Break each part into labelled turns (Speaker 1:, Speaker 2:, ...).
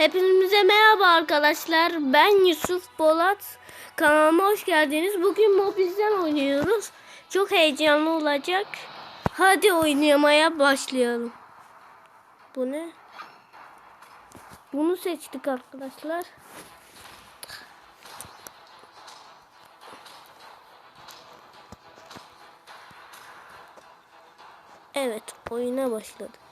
Speaker 1: Hepinize merhaba arkadaşlar. Ben Yusuf Bolat. Kanalıma hoş geldiniz. Bugün Mobil'den oynuyoruz. Çok heyecanlı olacak. Hadi oynamaya başlayalım. Bu ne? Bunu seçtik arkadaşlar. Evet, oyuna başladık.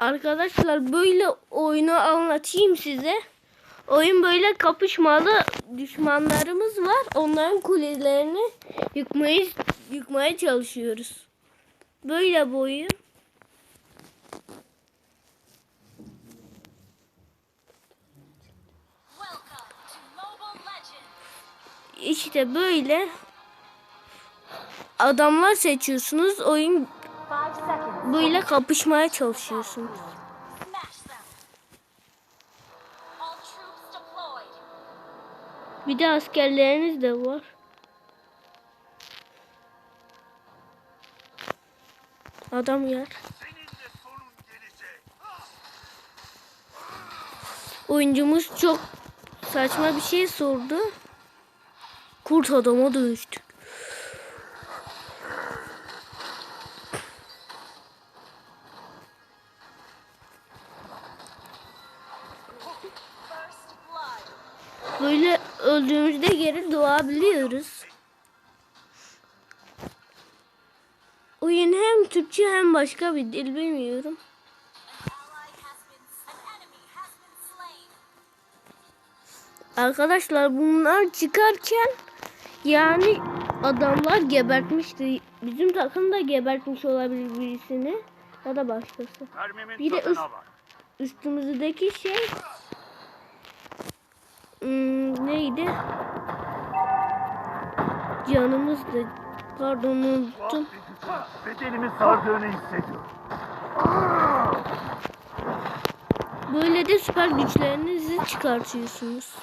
Speaker 1: Arkadaşlar böyle oyunu anlatayım size. Oyun böyle kapışmalı düşmanlarımız var. Onların kulelerini yıkmayı yıkmaya çalışıyoruz. Böyle bu oyun. İşte böyle adamlar seçiyorsunuz. Oyun. Böyle kapışmaya çalışıyorsunuz. Bir de askerleriniz de var. Adam yer. Oyuncumuz çok saçma bir şey sordu. Kurt adama dönüştük. Böyle öldüğümüzde geri doğabiliyoruz. Oyun hem Türkçe hem başka bir dil bilmiyorum. Arkadaşlar bunlar çıkarken yani adamlar gebertmişti. Bizim takım da gebertmiş olabilir birisini ya da başkası. Bir de üst-. Üstümüzdeki şey hmm, neydi? Canımızdı. Pardon unuttum.
Speaker 2: Bedenimi sardığını hissediyorum.
Speaker 1: Böyle de süper güçlerinizi çıkartıyorsunuz.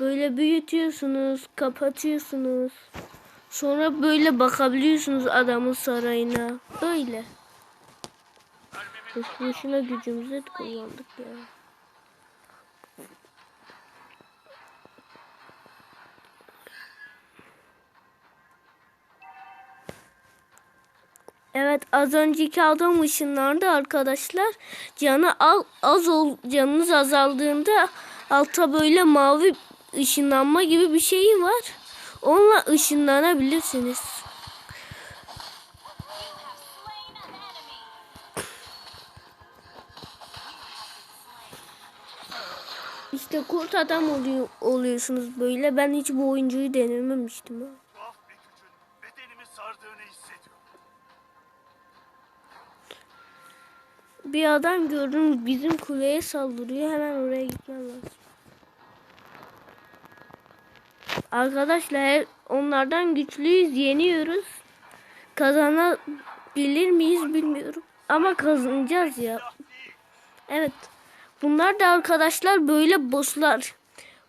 Speaker 1: Böyle büyütüyorsunuz, kapatıyorsunuz. Sonra böyle bakabiliyorsunuz adamın sarayına. Böyle. Boş boşuna gücümüzü kullandık ya. Evet az önceki adam ışınlandı arkadaşlar. Canı al, az ol, canınız azaldığında altta böyle mavi ışınlanma gibi bir şey var. Onunla ışınlanabilirsiniz. Kurt adam oluyor, oluyorsunuz böyle. Ben hiç bu oyuncuyu denememiştim. ha.
Speaker 2: Hissediyorum.
Speaker 1: Bir adam gördüm bizim kuleye saldırıyor. Hemen oraya gitmem lazım. Arkadaşlar onlardan güçlüyüz, yeniyoruz. Kazanabilir miyiz bilmiyorum. Ama kazanacağız ya. Evet. Bunlar da arkadaşlar böyle bosslar.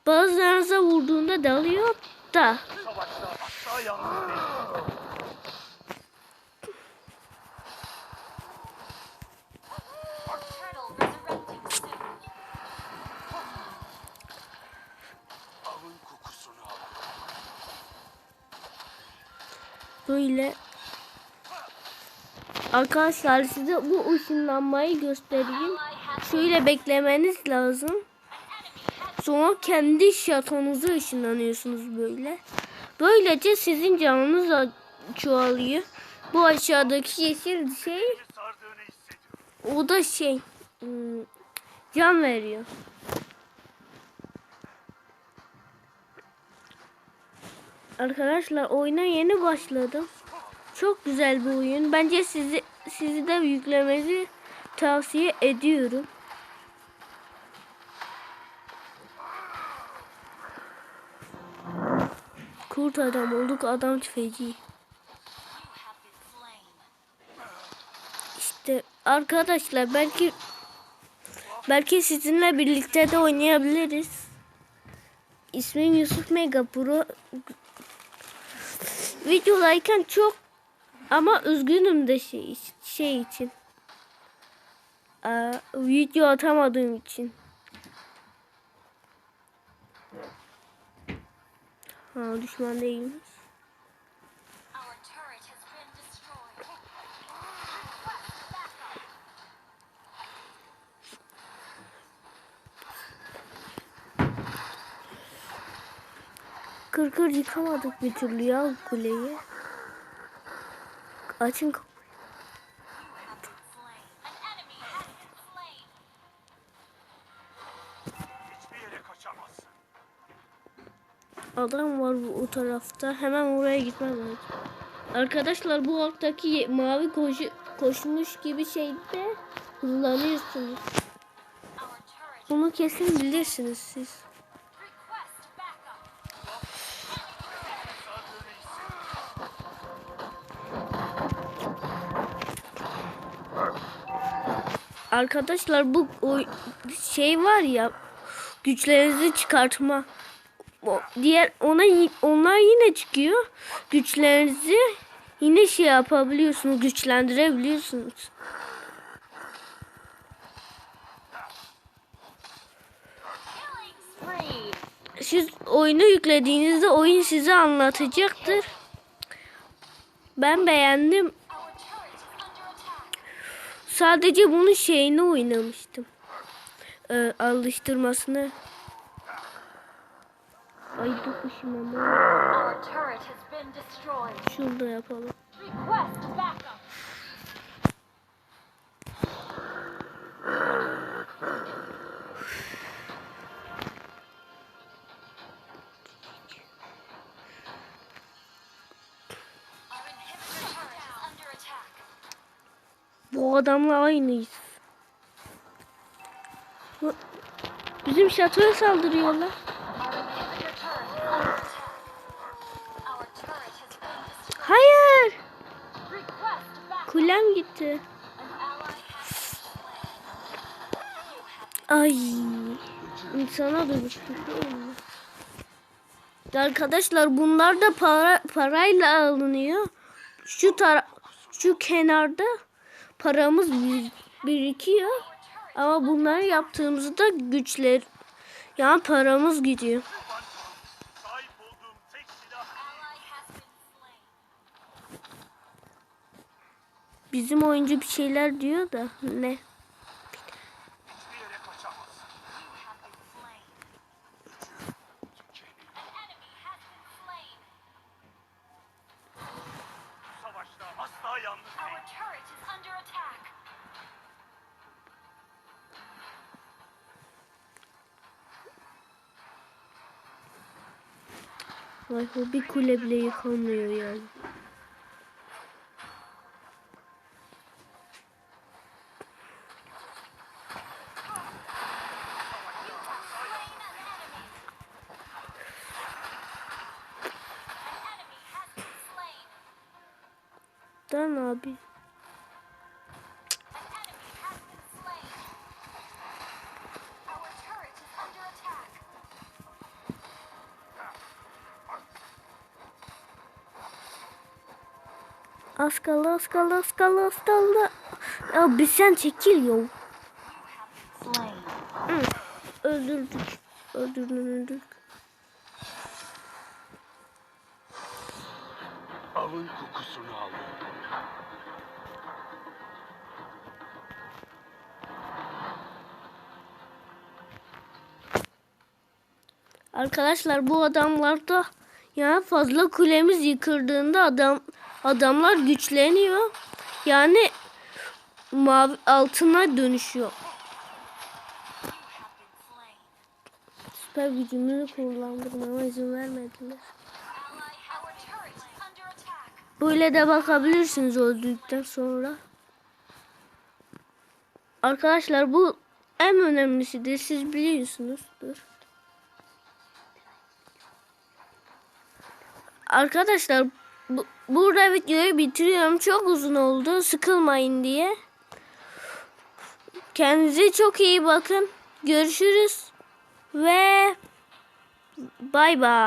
Speaker 1: Bazılarınıza vurduğunda dalıyor da. Böyle Arkadaşlar size bu ışınlanmayı göstereyim. Şöyle beklemeniz lazım. Sonra kendi şatonuza ışınlanıyorsunuz böyle. Böylece sizin canınız çoğalıyor. Bu aşağıdaki yeşil şey o da şey hmm, can veriyor. Arkadaşlar oyuna yeni başladım. Çok güzel bir oyun. Bence sizi sizi de yüklemenizi tavsiye ediyorum. Kurt adam olduk adam tüfeci. İşte arkadaşlar belki belki sizinle birlikte de oynayabiliriz. İsmim Yusuf Mega Pro. Videodayken çok ama üzgünüm de şey, şey için. Aa, video atamadığım için. Ha düşman değilmiş.
Speaker 3: Our turret has been destroyed.
Speaker 1: Kır kır yıkamadık bir türlü ya kuleyi. Açın kapıyı. Adam var bu o tarafta. Hemen oraya gitmem lazım. Arkadaşlar bu alttaki mavi koşu, koşmuş gibi şeyde
Speaker 3: turret
Speaker 1: Bunu kesin bilirsiniz siz. Arkadaşlar bu o şey var ya güçlerinizi çıkartma. Diğer ona onlar yine çıkıyor. Güçlerinizi yine şey yapabiliyorsunuz, güçlendirebiliyorsunuz. Siz oyunu yüklediğinizde oyun size anlatacaktır. Ben beğendim. Sadece bunun şeyini oynamıştım. Ee, alıştırmasını. Ay dokuşum ama.
Speaker 3: Destroyed.
Speaker 1: Şurada yapalım. Bu adamla aynıyız. Bizim şatoya saldırıyorlar. Kulem gitti. Ay. insana dönüştü değil mi? Arkadaşlar bunlar da para parayla alınıyor. Şu tara şu kenarda paramız bir- birikiyor. Ama bunları yaptığımızda güçler yani paramız gidiyor. Bizim oyuncu bir şeyler diyor da ne? Vay o bir kule bile yıkamıyor yani.
Speaker 3: Under attack.
Speaker 1: Az kaldı az kaldı az kaldı az kaldı. Ya bir sen çekil yo.
Speaker 3: Slain.
Speaker 1: Hı, Öldürdük. Öldürdük.
Speaker 2: Kokusunu aldım.
Speaker 1: Arkadaşlar bu adamlarda ya fazla kulemiz yıkıldığında adam adamlar güçleniyor. Yani mavi altına dönüşüyor. Süper gücümü kullandırmama izin vermediler. Böyle de bakabilirsiniz öldükten sonra. Arkadaşlar bu en önemlisidir. Siz biliyorsunuzdur. Arkadaşlar bu, burada videoyu bitiriyorum. Çok uzun oldu. Sıkılmayın diye. Kendinize çok iyi bakın. Görüşürüz. Ve bay bay.